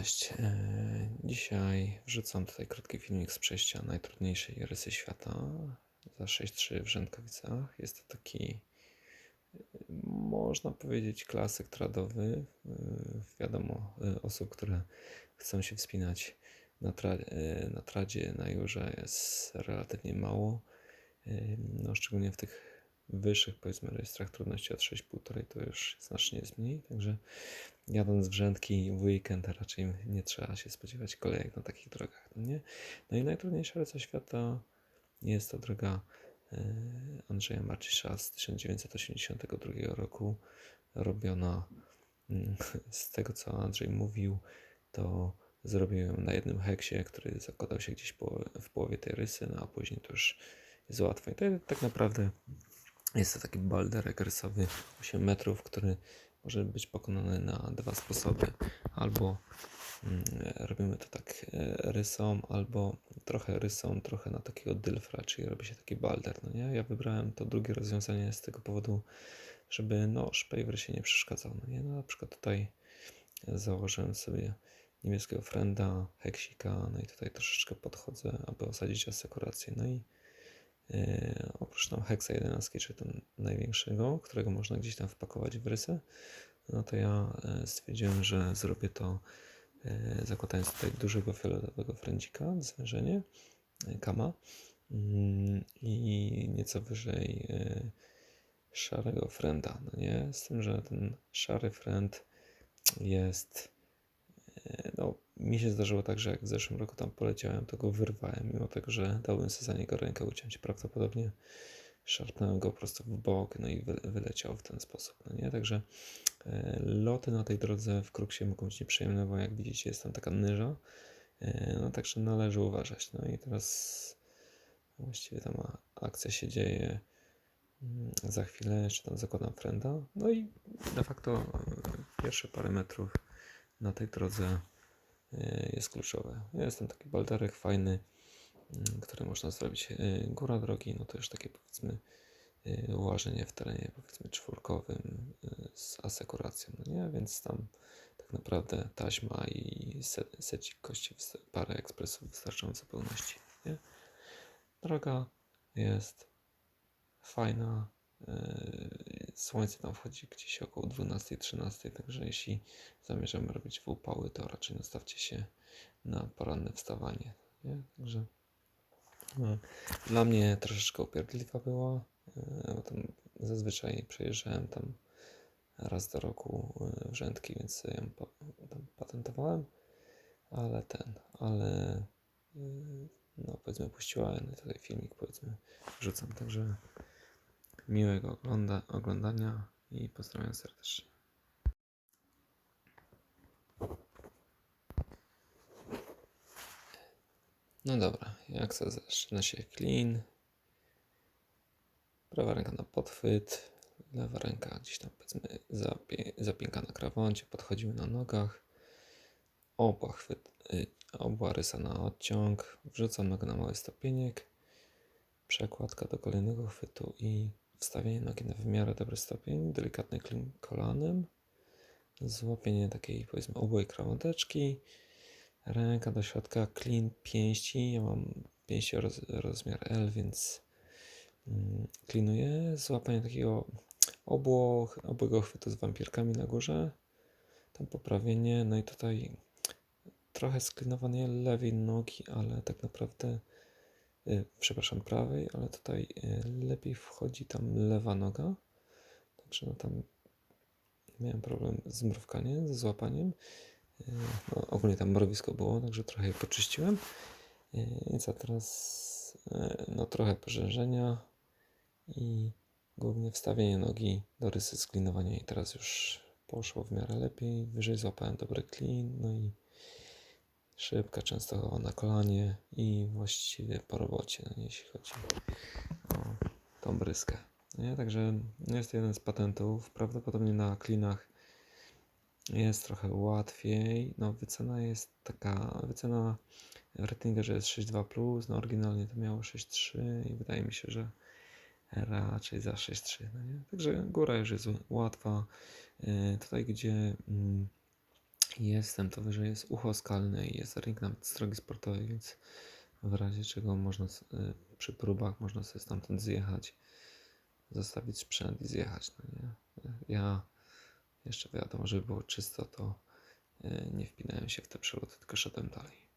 Cześć. e, Dzisiaj wrzucam tutaj krótki filmik z przejścia najtrudniejszej rysy świata za 6.3 w Rzędkowicach. Jest to taki, można powiedzieć, klasyk tradowy. E, Wiadomo, e, osób, które chcą się wspinać na, tra na tradzie, na jurze jest relatywnie mało. No, szczególnie w tych wyższych, powiedzmy, rejestrach trudności od 6,5 to już znacznie jest mniej, także jadąc w Rzędki w weekend raczej nie trzeba się spodziewać kolejek na takich drogach, no nie? No i najtrudniejsza rysa świata jest to droga e, Andrzeja Marcisza z 1982 roku, robiona mm, z tego co Andrzej mówił, to zrobił ją na jednym heksie, który zakładał się gdzieś w połowie tej rysy, no a później to już jest łatwo. I to tak naprawdę jest to taki balderek rysowy 8 metrów, który może być pokonany na dwa sposoby. Albo mm, robimy to tak e, rysą, albo trochę rysą, trochę na takiego dylfra, czyli robi się taki balder, no nie? Ja wybrałem to drugie rozwiązanie z tego powodu, żeby no szpej w rysie nie przeszkadzał, no nie? No na przykład tutaj założyłem sobie niemieckiego frenda, heksika, no i tutaj troszeczkę podchodzę, aby osadzić asekurację, no i oprócz tam heksa 11, czyli ten największego, którego można gdzieś tam wpakować w rysę, no to ja e, stwierdziłem, że zrobię to e, zakładając tutaj dużego fioletowego frędzika, zwężenie, e, kama mm, i nieco wyżej e, szarego frenda, no nie? Z tym, że ten szary frend jest e, no, mi się zdarzyło tak, że jak w zeszłym roku tam poleciałem, to go wyrwałem, mimo tego, że dałbym sobie za niego rękę uciąć. Prawdopodobnie szarpnąłem go prosto w bok, no i wy, wyleciał w ten sposób, no nie? Także e, loty na tej drodze w Kruksie mogą być nieprzyjemne, bo jak widzicie jest tam taka nyża, e, no także należy uważać. No i teraz właściwie tam akcja się dzieje mm, za chwilę, jeszcze tam zakładam frenda, no i de facto e, pierwsze parę metrów na tej drodze jest kluczowe. Jest tam taki balderek fajny, mm, który można zrobić. E, Góra drogi, no to już takie powiedzmy e, ułożenie w terenie powiedzmy czwórkowym z asekuracją, no nie? Więc tam tak naprawdę taśma i se, secik kości, parę ekspresów wystarczą w zupełności, nie? Droga jest fajna, Słońce tam wchodzi gdzieś około 12-13, także jeśli zamierzamy robić upały, to raczej nastawcie się na poranne wstawanie. Nie? Także no, dla mnie troszeczkę upierdliwa była, e, bo tam zazwyczaj przejeżdżałem tam raz do roku e, w rzędki, więc ją patentowałem, ale ten, ale e, no powiedzmy puściłem tutaj filmik powiedzmy wrzucam, także miłego ogląda, oglądania i pozdrawiam serdecznie. No dobra, jak to zaczyna się clean. Prawa ręka na podchwyt, lewa ręka gdzieś tam powiedzmy zapie, zapięka na krawędzie, podchodzimy na nogach. Oba, chwyt, y, oba rysa na odciąg, wrzucam nogę na mały stopieniek, przekładka do kolejnego chwytu i wstawienie nogi na w miarę dobry stopień, delikatny klin kolanem, złapienie takiej powiedzmy obłej krawędeczki, ręka do środka, klin pięści, ja mam pięści roz, rozmiar L, więc mm, klinuję, złapanie takiego obło, obłego chwytu z wampirkami na górze, tam poprawienie, no i tutaj trochę sklinowanie lewej nogi, ale tak naprawdę przepraszam, prawej, ale tutaj y, lepiej wchodzi tam lewa noga. Także no tam miałem problem z mrówkaniem, ze złapaniem. Y, No, ogólnie tam mrowisko było, także trochę je poczyściłem. Y, I co teraz? y, No trochę porzężenia i głównie wstawienie nogi do rysy sklinowania i teraz już poszło w miarę lepiej. Wyżej złapałem dobry clean, no i szybka częstochowa na kolanie i właściwie po robocie, no, jeśli chodzi o tą bryskę. Nie? Także jest to jeden z patentów. Prawdopodobnie na klinach jest trochę łatwiej. No, wycena jest taka, wycena w Rettingerze jest 6.2+, no oryginalnie to miało 6.3 i wydaje mi się, że raczej za 6.3. No? Także góra już jest łatwa. Yy, Tutaj, gdzie mm, jestem, to wyżej jest ucho skalne i jest ring nawet z drogi sportowej, więc w razie czego można y, przy próbach można sobie stamtąd zjechać, zostawić sprzęt i zjechać. No nie? Ja jeszcze wiadomo, żeby było czysto, to y, nie wpinałem się w te przeloty, tylko szedłem dalej.